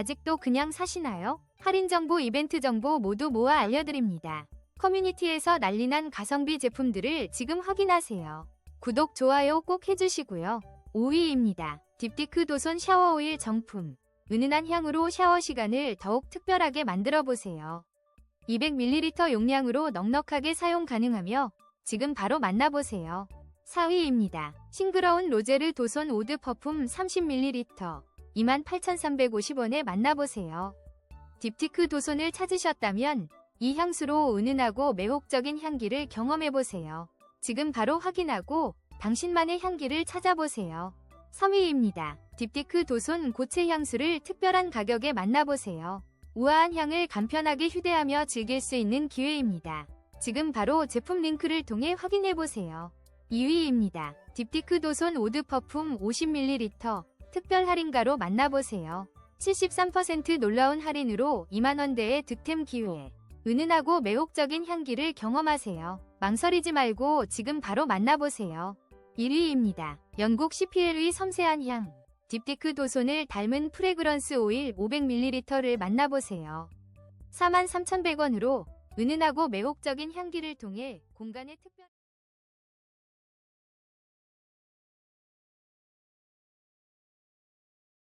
아직도 그냥 사시나요? 할인 정보, 이벤트 정보 모두 모아 알려드립니다. 커뮤니티에서 난리난 가성비 제품들을 지금 확인하세요. 구독, 좋아요 꼭 해주시고요. 5위입니다. 딥티크 도손 샤워 오일 정품. 은은한 향으로 샤워 시간을 더욱 특별하게 만들어 보세요. 200ml 용량으로 넉넉하게 사용 가능하며 지금 바로 만나보세요. 4위입니다. 싱그러운 로제르 도손 오드 퍼퓸 30ml 28,350원에 만나보세요. 딥티크 도손을 찾으셨다면 이 향수로 은은하고 매혹적인 향기를 경험해보세요. 지금 바로 확인하고 당신만의 향기를 찾아보세요. 3위입니다. 딥티크 도손 고체 향수를 특별한 가격에 만나보세요. 우아한 향을 간편하게 휴대하며 즐길 수 있는 기회입니다. 지금 바로 제품 링크를 통해 확인해보세요. 2위입니다. 딥티크 도손 오드 퍼퓸 50ml 특별 할인가로 만나보세요. 73% 놀라운 할인으로 2만원대의 득템 기회. 은은하고 매혹적인 향기를 경험하세요. 망설이지 말고 지금 바로 만나보세요. 1위입니다. 영국 CPL의 섬세한 향. 딥티크 도손을 닮은 프레그런스 오일 500ml를 만나보세요. 43,100원으로 은은하고 매혹적인 향기를 통해 공간의 특별